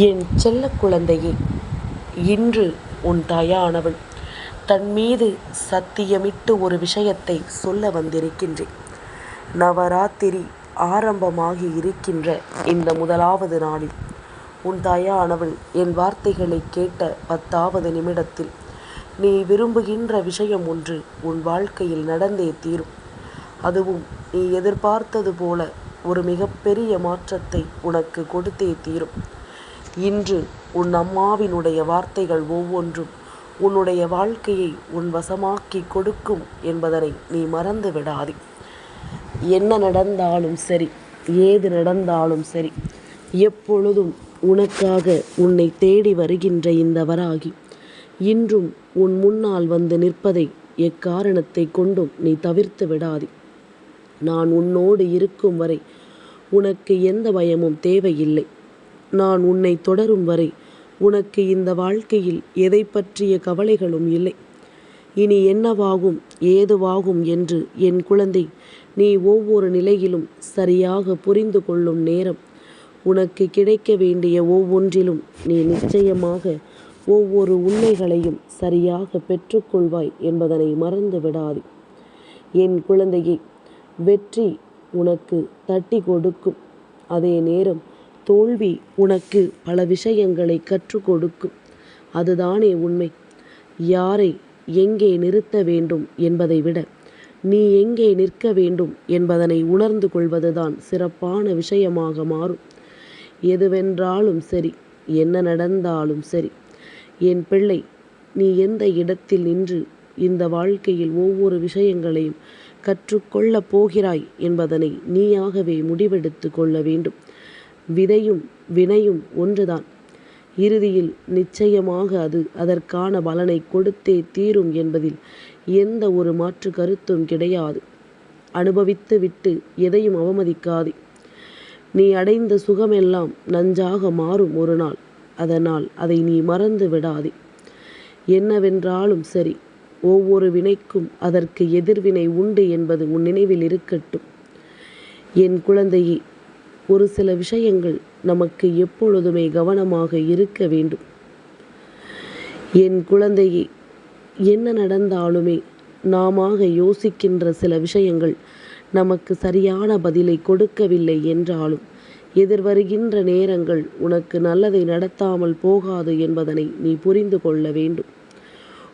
என் செல்ல குழந்தையே இன்று உன் தாயானவள். தன் மீது சத்தியமிட்டு ஒரு விஷயத்தை சொல்ல வந்திருக்கின்றேன். நவராத்திரி ஆரம்பமாகி இருக்கின்ற இந்த முதலாவது நாளில் உன் தாயானவள் என் வார்த்தைகளை கேட்ட பத்தாவது நிமிடத்தில் நீ விரும்புகின்ற விஷயம் ஒன்று உன் வாழ்க்கையில் நடந்தே தீரும். அதுவும் நீ எதிர்பார்த்தது போல ஒரு மிகப்பெரிய மாற்றத்தை உனக்கு கொடுத்தே தீரும். இன்று உன் அம்மாவினுடைய வார்த்தைகள் ஒவ்வொன்றும் உன்னுடைய வாழ்க்கையை உன் வசமாக்கி கொடுக்கும் என்பதனை நீ மறந்து விடாதே. என்ன நடந்தாலும் சரி ஏது நடந்தாலும் சரி எப்பொழுதும் உனக்காக உன்னை தேடி வருகின்ற இந்த வராகி இன்றும் உன் முன்னால் வந்து நிற்பதை எக்காரணத்தை கொண்டும் நீ தவிர்த்து விடாதே. நான் உன்னோடு இருக்கும் வரை உனக்கு எந்த பயமும் தேவையில்லை. நான் உன்னை தொடரும் வரை உனக்கு இந்த வாழ்க்கையில் எதை பற்றிய கவலைகளும் இல்லை. இனி என்னவாகும் ஏதுவாகும் என்று என் குழந்தை நீ ஒவ்வொரு நிலையிலும் சரியாக புரிந்து கொள்ளும் நேரம் உனக்கு கிடைக்க வேண்டிய ஒவ்வொன்றிலும் நீ நிச்சயமாக ஒவ்வொரு உண்மைகளையும் சரியாக பெற்றுக்கொள்வாய் என்பதனை மறந்து விடாது. என் குழந்தையை வெற்றி உனக்கு தட்டி கொடுக்கும். அதே நேரம் தோல்வி உனக்கு பல விஷயங்களை கற்றுக் கொடுக்கும் அதுதானே உண்மை. யாரை எங்கே நிறுத்த வேண்டும் என்பதை விட நீ எங்கே நிற்க வேண்டும் என்பதனை உணர்ந்து கொள்வதுதான் சிறப்பான விஷயமாக மாறும். எதுவென்றாலும் சரி என்ன நடந்தாலும் சரி என் பிள்ளை நீ எந்த இடத்தில் நின்று இந்த வாழ்க்கையில் ஒவ்வொரு விஷயங்களையும் கற்றுக்கொள்ளப் போகிறாய் என்பதனை நீயாகவே முடிவெடுத்து கொள்ள வேண்டும். விதையும் வினையும் ஒன்றுதான். இறுதியில் நிச்சயமாக அது அதற்கான பலனை கொடுத்தே தீரும் என்பதில் எந்த ஒரு மாற்று கருத்தும் கிடையாது. அனுபவித்து விட்டு எதையும் அவமதிக்காதே. நீ அடைந்த சுகமெல்லாம் நஞ்சாக மாறும் ஒரு நாள். அதனால் அதை நீ மறந்து விடாதே. என்னவென்றாலும் சரி ஒவ்வொரு வினைக்கும் அதற்கு எதிர்வினை உண்டு என்பது உன் நினைவில் இருக்கட்டும். என் குழந்தையே ஒரு சில விஷயங்கள் நமக்கு எப்பொழுதுமே கவனமாக இருக்க வேண்டும். என் குழந்தையே என்ன நடந்தாலுமே நாம யோசிக்கின்ற சில விஷயங்கள் நமக்கு சரியான பதிலை கொடுக்கவில்லை என்றாலும் எதிர்வருகின்ற நேரங்கள் உனக்கு நல்லதை நடத்தாமல் போகாது என்பதனை நீ புரிந்து கொள்ள வேண்டும்.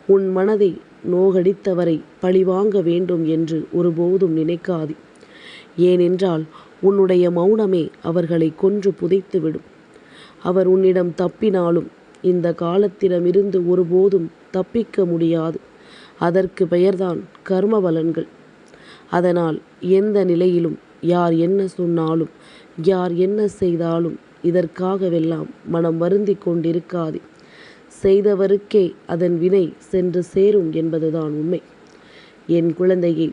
உன் மனதை நோகடித்தவரை பழிவாங்க வேண்டும் என்று ஒருபோதும் நினைக்காது. ஏனென்றால் உன்னுடைய மௌனமே அவர்களை கொன்று புதைத்துவிடும். அவர் உன்னிடம் தப்பினாலும் இந்த காலத்திடமிருந்து ஒருபோதும் தப்பிக்க முடியாது. அதற்கு பெயர்தான் கர்ம பலன்கள் அதனால் எந்த நிலையிலும் யார் என்ன சொன்னாலும் யார் என்ன செய்தாலும் இதற்காகவெல்லாம் மனம் வருந்தி கொண்டிருக்காது. செய்தவருக்கே அதன் வினை சென்று சேரும் என்பதுதான் உண்மை. என் குழந்தையை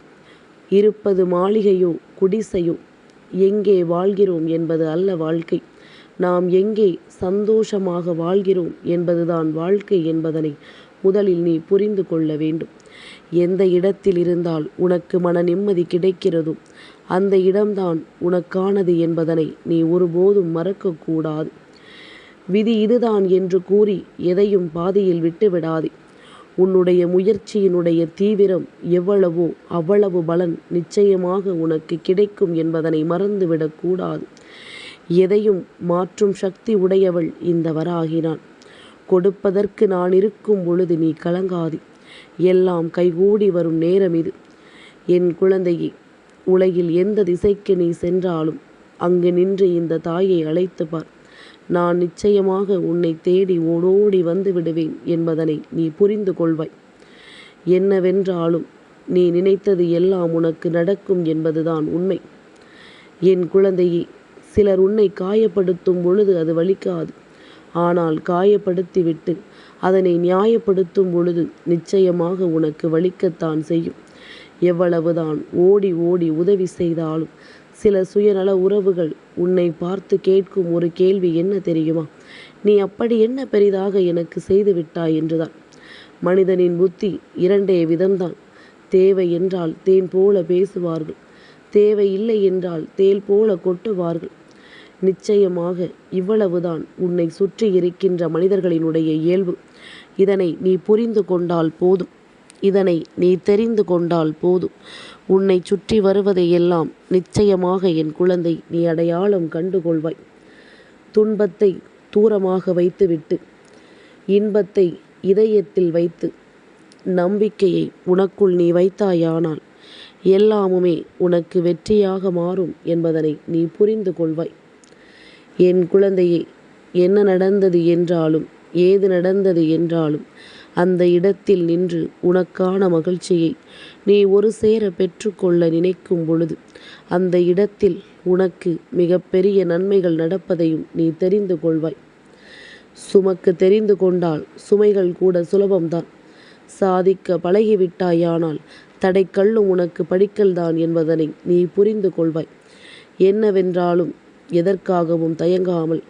இருப்பது மாளிகையோ குடிசையோ எங்கே வாழ்கிறோம் என்பது அல்ல வாழ்க்கை. நாம் எங்கே சந்தோஷமாக வாழ்கிறோம் என்பதுதான் வாழ்க்கை என்பதனை முதலில் நீ புரிந்து கொள்ள வேண்டும். எந்த இடத்தில் இருந்தால் உனக்கு மன நிம்மதி கிடைக்கிறதோ அந்த இடம்தான் உனக்கானது என்பதனை நீ ஒருபோதும் மறக்கக்கூடாது. விதி இதுதான் என்று கூறி எதையும் பாதியில் விட்டுவிடாதே. உன்னுடைய முயற்சியினுடைய தீவிரம் எவ்வளவோ அவ்வளவு பலன் நிச்சயமாக உனக்கு கிடைக்கும் என்பதனை மறந்துவிடக்கூடாது எதையும் மாற்றும் சக்தி உடையவள் இந்த வராகினான். கொடுப்பதற்கு நான் இருக்கும் பொழுது நீ கலங்காதி. எல்லாம் கைகூடி வரும் நேரம் இது. என் குழந்தையே உலகில் எந்த திசைக்கு நீ சென்றாலும் அங்கு நின்று இந்த தாயை அழைத்து பார். நான் நிச்சயமாக உன்னை தேடி ஓடோடி வந்து விடுவேன் என்பதனை நீ புரிந்து கொள்வாய். என்னவென்றாலும் நீ நினைத்தது எல்லாம் உனக்கு நடக்கும் என்பதுதான் உண்மை. என் குழந்தையே சிலர் உன்னை காயப்படுத்தும் பொழுது அது வலிக்காது. ஆனால் காயப்படுத்திவிட்டு அதனை நியாயப்படுத்தும் பொழுது நிச்சயமாக உனக்கு வலிக்கத்தான் செய்யும். எவ்வளவுதான் ஓடி ஓடி உதவி செய்தாலும் சில சுயநல உறவுகள் உன்னை பார்த்து கேட்கும் ஒரு கேள்வி என்ன தெரியுமா? நீ அப்படி என்ன பெரிதாக எனக்கு செய்து விட்டாய் என்றுதான். மனிதனின் புத்தி இரண்டே விதம்தான். தேவை என்றால் தேன் போல பேசுவார்கள். தேவை இல்லை என்றால் தேல் போல கொட்டுவார்கள். நிச்சயமாக இவ்வளவுதான் உன்னை சுற்றி இருக்கின்ற மனிதர்களினுடைய இயல்பு. இதனை நீ புரிந்து கொண்டால் போதும். இதனை நீ தெரிந்து கொண்டால் போதும். உன்னை சுற்றி வருவதையெல்லாம் நிச்சயமாக என் குழந்தை நீ அடையாளம் கண்டுகொள்வாய். துன்பத்தை தூரமாக வைத்துவிட்டு இன்பத்தை இதயத்தில் வைத்து நம்பிக்கையை உனக்குள் நீ வைத்தாயானால் எல்லாமுமே உனக்கு வெற்றியாக மாறும் என்பதனை நீ புரிந்து கொள்வாய். என் குழந்தையே என்ன நடந்தது என்றாலும் ஏது நடந்தது என்றாலும் அந்த இடத்தில் நின்று உனக்கான மகிழ்ச்சியை நீ ஒரு சேர பெற்றுக்கொள்ள நினைக்கும் பொழுது அந்த இடத்தில் உனக்கு மிகப்பெரிய நன்மைகள் நடப்பதையும் நீ தெரிந்து கொள்வாய். சுமக்கு தெரிந்து கொண்டால் சுமைகள் கூட சுலபம்தான். சாதிக்க பழகிவிட்டாயானால் தடைக்கல்லும் உனக்கு படிக்கல்தான் என்பதனை நீ புரிந்து கொள்வாய். என்னவென்றாலும் எதற்காகவும் தயங்காமல்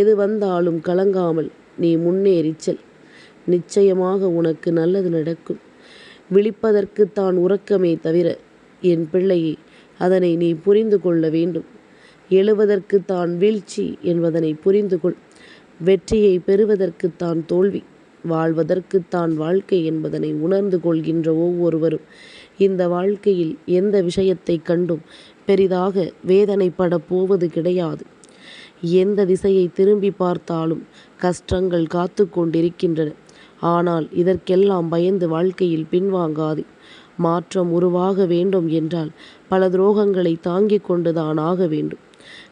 எது வந்தாலும் கலங்காமல் நீ முன்னேறிச் செல். நிச்சயமாக உனக்கு நல்லது நடக்கும். விழிப்பதற்கு தான் உறக்கமே தவிர என் பிள்ளையே அதனை நீ புரிந்து கொள்ள வேண்டும். எழுவதற்கு தான் வீழ்ச்சி என்பதனை புரிந்து கொள். வெற்றியை பெறுவதற்கு தான் தோல்வி. வாழ்வதற்கு தான் வாழ்க்கை என்பதனை உணர்ந்து கொள்கின்ற ஒவ்வொருவரும் இந்த வாழ்க்கையில் எந்த விஷயத்தை கண்டும் பெரிதாக வேதனைப்பட போவது கிடையாது. எந்த திசையை திரும்பி பார்த்தாலும் கஷ்டங்கள் காத்து கொண்டிருக்கின்றன. ஆனால் இதற்கெல்லாம் பயந்து வாழ்க்கையில் பின்வாங்காது. மாற்றம் உருவாக வேண்டும் என்றால் பல துரோகங்களை தாங்கிக் கொண்டுதான் ஆக வேண்டும்.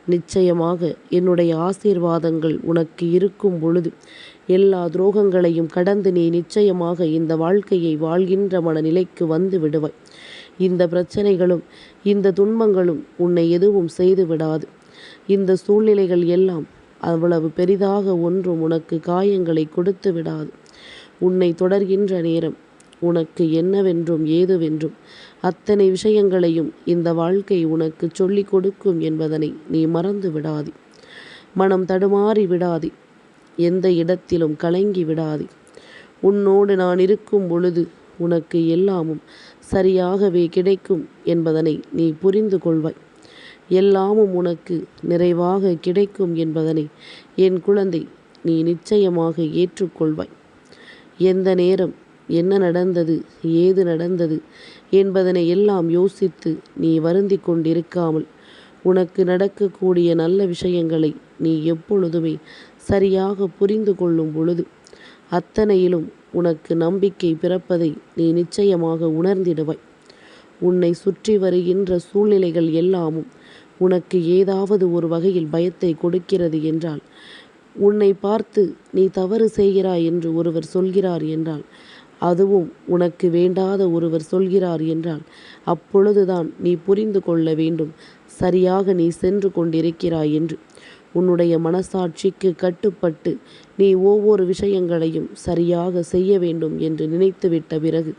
நிச்சயமாக என்னுடைய ஆசீர்வாதங்கள் உனக்கு இருக்கும் பொழுது எல்லா துரோகங்களையும் கடந்து நீ நிச்சயமாக இந்த வாழ்க்கையை வாழ்கின்ற மனநிலைக்கு வந்து விடுவாய். இந்த பிரச்சனைகளும் இந்த துன்பங்களும் உன்னை எதுவும் செய்து விடாது. இந்த சூழ்நிலைகள் எல்லாம் அவ்வளவு பெரிதாக ஒன்றும் உனக்கு காயங்களை கொடுத்து விடாது. உன்னை தொடர்கின்ற நேரம். உனக்கு என்னவென்றும் ஏதுவென்றும். அத்தனை விஷயங்களையும் இந்த வாழ்க்கை உனக்கு சொல்லிக் கொடுக்கும் என்பதனை நீ மறந்து விடாதே. மனம் தடுமாறி விடாதே. எந்த இடத்திலும் கலங்கி விடாதே. உன்னோடு நான் இருக்கும் பொழுது உனக்கு எல்லாமும் சரியாகவே கிடைக்கும் என்பதனை நீ புரிந்து கொள்வாய். எல்லாமும் உனக்கு நிறைவாக கிடைக்கும் என்பதனை என் குழந்தை நீ நிச்சயமாக ஏற்றுக்கொள்வாய். எந்த நேரம்? என்ன நடந்தது? ஏது நடந்தது? என்பதனை எல்லாம் யோசித்து நீ வருந்தி கொண்டிருக்காமல் உனக்கு நடக்கக்கூடிய நல்ல விஷயங்களை நீ எப்பொழுதுமே சரியாக புரிந்து கொள்ளும் பொழுது அத்தனையிலும் உனக்கு நம்பிக்கை பிறப்பதை நீ நிச்சயமாக உணர்ந்திடுவாய். உன்னை சுற்றி வருகின்ற சூழ்நிலைகள் எல்லாமும் உனக்கு ஏதாவது ஒரு வகையில் பயத்தை கொடுக்கிறது என்றால் உன்னை பார்த்து நீ தவறு செய்கிறாய் என்று ஒருவர் சொல்கிறார் என்றால் அதுவும் உனக்கு வேண்டாத ஒருவர் சொல்கிறார் என்றால் அப்பொழுதுதான் நீ புரிந்து கொள்ள வேண்டும் சரியாக நீ சென்று கொண்டிருக்கிறாய் என்று. உன்னுடைய மனசாட்சிக்கு கட்டுப்பட்டு நீ ஒவ்வொரு விஷயங்களையும் சரியாக செய்ய வேண்டும் என்று நினைத்துவிட்ட பிறகு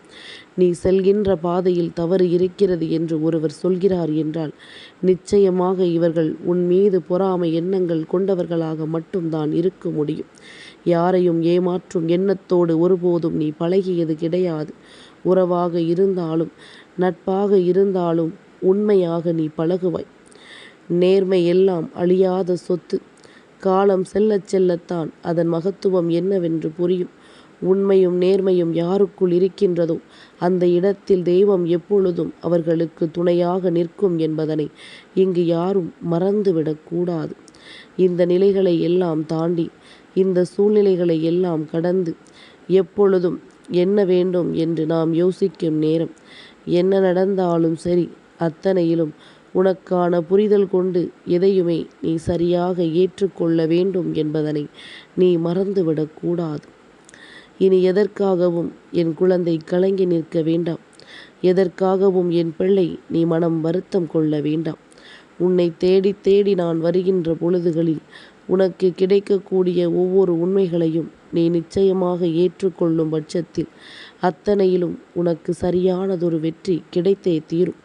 நீ செல்கின்ற பாதையில் தவறு இருக்கிறது என்று ஒருவர் சொல்கிறார் என்றால் நிச்சயமாக இவர்கள் உன் மீது பொறாமை எண்ணங்கள் கொண்டவர்களாக மட்டும்தான் இருக்க முடியும். யாரையும் ஏமாற்றும் எண்ணத்தோடு ஒருபோதும் நீ பழகியது கிடையாது. உறவாக இருந்தாலும் நட்பாக இருந்தாலும் உண்மையாக நீ பழகுவாய். நேர்மை எல்லாம் அழியாத சொத்து. காலம் செல்லச் செல்லத்தான் அதன் மகத்துவம் என்னவென்று புரியும். உண்மையும் நேர்மையும் யாருக்குள் இருக்கின்றதோ அந்த இடத்தில் தெய்வம் எப்பொழுதும் அவர்களுக்கு துணையாக நிற்கும் என்பதனை இங்கு யாரும் மறந்துவிடக்கூடாது இந்த நிலைகளை எல்லாம் தாண்டி இந்த சூழ்நிலைகளை எல்லாம் கடந்து எப்பொழுதும் என்ன வேண்டும் என்று நாம் யோசிக்கும் நேரம். என்ன நடந்தாலும் சரி அத்தனையிலும் உனக்கான புரிதல் கொண்டு எதையுமே நீ சரியாக ஏற்றுக்கொள்ள வேண்டும் என்பதனை நீ மறந்துவிடக்கூடாது இனி எதற்காகவும் என் குழந்தை கலங்கி நிற்க வேண்டாம். எதற்காகவும் என் பிள்ளை நீ மனம் வருத்தம் கொள்ள வேண்டாம். உன்னை தேடி தேடி நான் வருகின்ற பொழுதுகளில் உனக்கு கிடைக்கக்கூடிய ஒவ்வொரு உண்மைகளையும் நீ நிச்சயமாக ஏற்றுக்கொள்ளும் பட்சத்தில் அத்தனையிலும் உனக்கு சரியானதொரு வெற்றி கிடைத்தே தீரும்.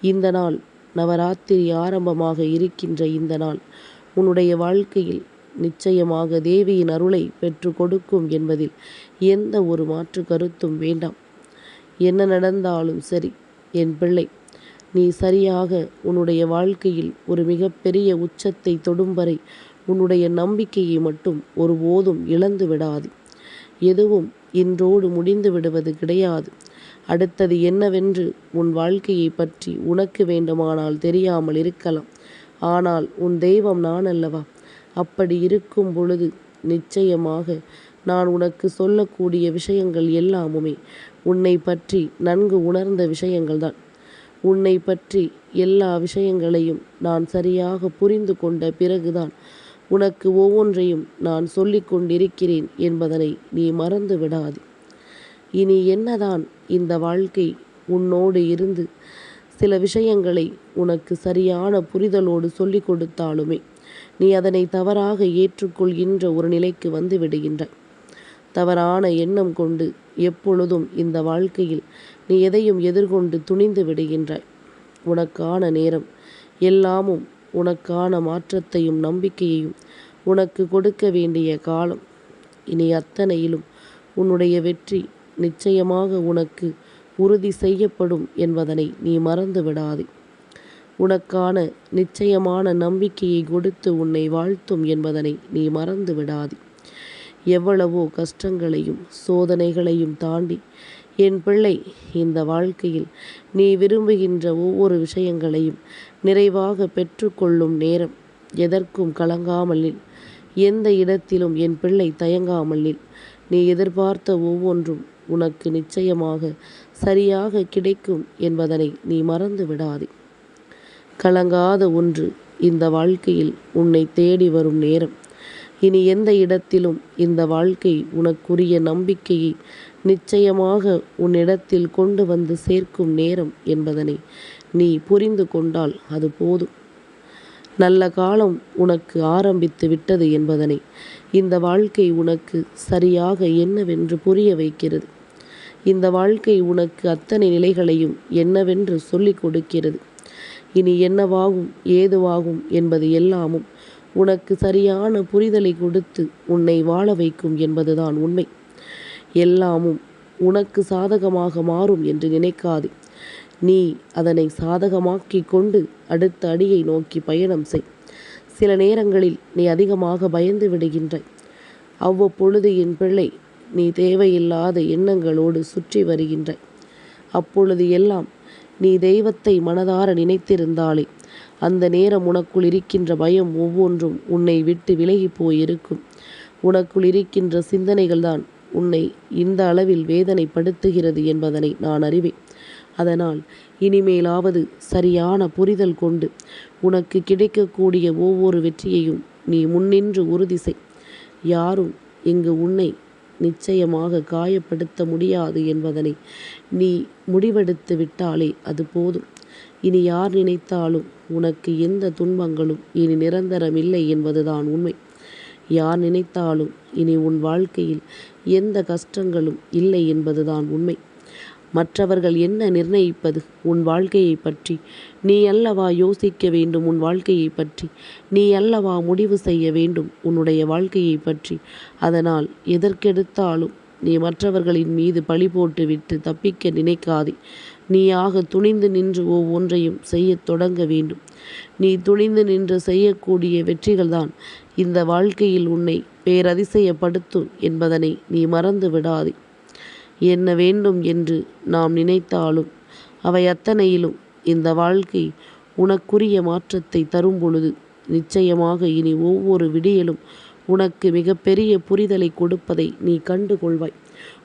இந்த நாள் நவராத்திரி ஆரம்பமாக இருக்கின்ற இந்த நாள் உன்னுடைய வாழ்க்கையில் நிச்சயமாக தேவியின் அருளை பெற்று கொடுக்கும் என்பதில் எந்த ஒரு மாற்று கருத்தும் வேண்டாம். என்ன நடந்தாலும் சரி என் பிள்ளை நீ சரியாக உன்னுடைய வாழ்க்கையில் ஒரு மிகப்பெரிய உச்சத்தை தொடும் வரை உன்னுடைய நம்பிக்கையை மட்டும் ஒருபோதும் இழந்து விடாது எதுவும் இன்றோடு முடிந்து விடுவது கிடையாது. அடுத்தது என்னவென்று உன் வாழ்க்கையை பற்றி உனக்கு வேண்டுமானால் தெரியாமல் இருக்கலாம். ஆனால் உன் தெய்வம் நான் அல்லவா? அப்படி இருக்கும் பொழுது நிச்சயமாக நான் உனக்கு சொல்லக்கூடிய விஷயங்கள் எல்லாமுமே உன்னை பற்றி நன்கு உணர்ந்த விஷயங்கள்தான். உன்னை பற்றி எல்லா விஷயங்களையும் நான் சரியாக புரிந்து கொண்ட பிறகுதான் உனக்கு ஒவ்வொன்றையும் நான் சொல்லிக் கொண்டிருக்கிறேன் என்பதனை நீ மறந்து விடாது இனி என்னதான் இந்த வாழ்க்கை உன்னோடு இருந்து சில விஷயங்களை உனக்கு சரியான புரிதலோடு சொல்லிக் கொடுத்தாலுமே நீ அதனை தவறாக ஏற்றுக்கொள்கின்ற ஒரு நிலைக்கு வந்து விடுகின்றாய் தவறான எண்ணம் கொண்டு எப்பொழுதும் இந்த வாழ்க்கையில் நீ எதையும் எதிர்கொண்டு துணிந்து விடுகின்றாய். உனக்கான நேரம் எல்லாமும் உனக்கான மாற்றத்தையும் நம்பிக்கையையும் உனக்கு கொடுக்க வேண்டிய காலம். இனி அத்தனையிலும் உன்னுடைய வெற்றி நிச்சயமாக உனக்கு உறுதி செய்யப்படும் என்பதனை நீ மறந்து விடாதே உனக்கான நிச்சயமான நம்பிக்கையை கொடுத்து உன்னை வாழ்த்தும் என்பதனை நீ மறந்து விடாதே எவ்வளவோ கஷ்டங்களையும் சோதனைகளையும் தாண்டி என் பிள்ளை இந்த வாழ்க்கையில் நீ விரும்புகின்ற ஒவ்வொரு விஷயங்களையும் நிறைவாக பெற்றுக்கொள்ளும் நேரம் எதற்கும் கலங்காமல் நில். எந்த இடத்திலும் என் பிள்ளை தயங்காமல் நில். நீ எதிர்பார்த்த ஒவ்வொன்றும் உனக்கு நிச்சயமாக சரியாக கிடைக்கும் என்பதனை நீ மறந்து விடாதே. கலங்காத ஒன்று இந்த வாழ்க்கையில் உன்னை தேடி வரும் நேரம். இனி எந்த இடத்திலும் இந்த வாழ்க்கை உனக்குரிய நம்பிக்கையை நிச்சயமாக உன்னிடத்தில் கொண்டு வந்து சேர்க்கும் நேரம் என்பதனை நீ புரிந்து கொண்டால் அது போதும். நல்ல காலம் உனக்கு ஆரம்பித்து விட்டது என்பதனை இந்த வாழ்க்கை உனக்கு சரியாக என்னவென்று புரிய வைக்கிறது. இந்த வாழ்க்கை உனக்கு அத்தனை நிலைகளையும் என்னவென்று சொல்லிக் கொடுக்கிறது. இனி என்னவாகும் ஏதுவாகும் என்பது எல்லாமும் உனக்கு சரியான புரிதலை கொடுத்து உன்னை வாழ வைக்கும் என்பதுதான் உண்மை. எல்லாமும் உனக்கு சாதகமாக மாறும் என்று நினைக்காதே. நீ அதனை சாதகமாக்கி கொண்டு அடுத்த அடியை நோக்கி பயணம் செய். சில நேரங்களில் நீ அதிகமாக பயந்து விடுகின்றாய். அவ்வப்பொழுது என் பிள்ளை நீ தேவையில்லாத எண்ணங்களோடு சுற்றி வருகின்றாய் அப்பொழுது எல்லாம் நீ தெய்வத்தை மனதார நினைத்திருந்தாலே அந்த நேரம் உனக்குள் இருக்கின்ற பயம் ஒவ்வொன்றும் உன்னை விட்டு விலகி போயிருக்கும். உனக்குள் இருக்கின்ற சிந்தனைகள்தான் உன்னை இந்த அளவில் வேதனைப்படுத்துகிறது என்பதனை நான் அறிவேன். அதனால் இனிமேலாவது சரியான புரிதல் கொண்டு உனக்கு கிடைக்கக்கூடிய ஒவ்வொரு வெற்றியையும் நீ முன்னின்று உறுதி செய். யாரும் இங்கு உன்னை நிச்சயமாக காயப்படுத்த முடியாது என்பதனை நீ முடிவெடுத்து விட்டாலே அது போதும். இனி யார் நினைத்தாலும் உனக்கு எந்த துன்பங்களும் இனி நிரந்தரமில்லை என்பதுதான் உண்மை. யார் நினைத்தாலும் இனி உன் வாழ்க்கையில் எந்த கஷ்டங்களும் இல்லை என்பதுதான் உண்மை. மற்றவர்கள் என்ன நிர்ணயிப்பது? உன் வாழ்க்கையை பற்றி. நீ அல்லவா யோசிக்க வேண்டும் உன் வாழ்க்கையை பற்றி? நீ அல்லவா முடிவு செய்ய வேண்டும் உன்னுடைய வாழ்க்கையை பற்றி? அதனால் எதற்கெடுத்தாலும் நீ மற்றவர்களின் மீது பழி போட்டு விட்டு தப்பிக்க நினைக்காதே. நீயாக துணிந்து நின்று ஒவ்வொன்றையும் செய்யத் தொடங்க வேண்டும். நீ துணிந்து நின்று செய்யக்கூடிய வெற்றிகள்தான். இந்த வாழ்க்கையில் உன்னை பேரதிசயப்படுத்தும் என்பதனை நீ மறந்து விடாதே. என்ன வேண்டும் என்று நாம் நினைத்தாலும் அவை அத்தனையிலும் இந்த வாழ்க்கை உனக்குரிய மாற்றத்தை தரும் பொழுது நிச்சயமாக இனி ஒவ்வொரு விடியலும் உனக்கு மிகப்பெரிய புரிதலை கொடுப்பதை நீ கண்டு கொள்வாய்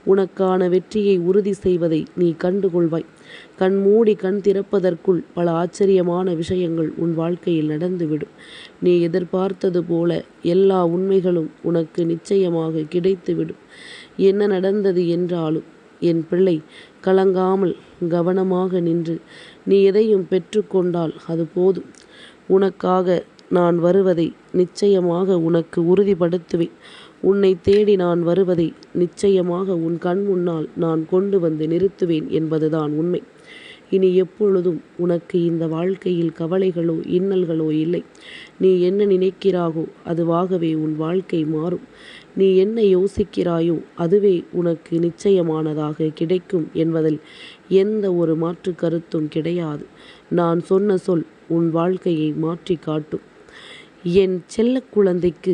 உனக்கான வெற்றியை உறுதி செய்வதை நீ கண்டுகொள்வாய். கண் மூடி கண் திறப்பதற்குள் பல ஆச்சரியமான விஷயங்கள் உன் வாழ்க்கையில் நடந்துவிடும். நீ எதிர்பார்த்தது போல எல்லா உண்மைகளும் உனக்கு நிச்சயமாக கிடைத்துவிடும். என்ன நடந்தது என்றாலும் என் பிள்ளை கலங்காமல் கவனமாக நின்று நீ எதையும் பெற்றுக்கொண்டால் அது போதும். உனக்காக நான் வருவதை நிச்சயமாக உனக்கு உறுதிப்படுத்துவேன். உன்னை தேடி நான் வருவதை நிச்சயமாக உன் கண் முன்னால் நான் கொண்டு வந்து நிறுத்துவேன் என்பதுதான் உண்மை. இனி எப்பொழுதும் உனக்கு இந்த வாழ்க்கையில் கவலைகளோ இன்னல்களோ இல்லை. நீ என்ன நினைக்கிறாகோ அதுவாகவே உன் வாழ்க்கை மாறும். நீ என்ன யோசிக்கிறாயோ அதுவே உனக்கு நிச்சயமானதாக கிடைக்கும் என்பதில் எந்த ஒரு மாற்று கருத்தும் கிடையாது. நான் சொன்ன சொல் உன் வாழ்க்கையை மாற்றி காட்டும் என் செல்ல குழந்தைக்கு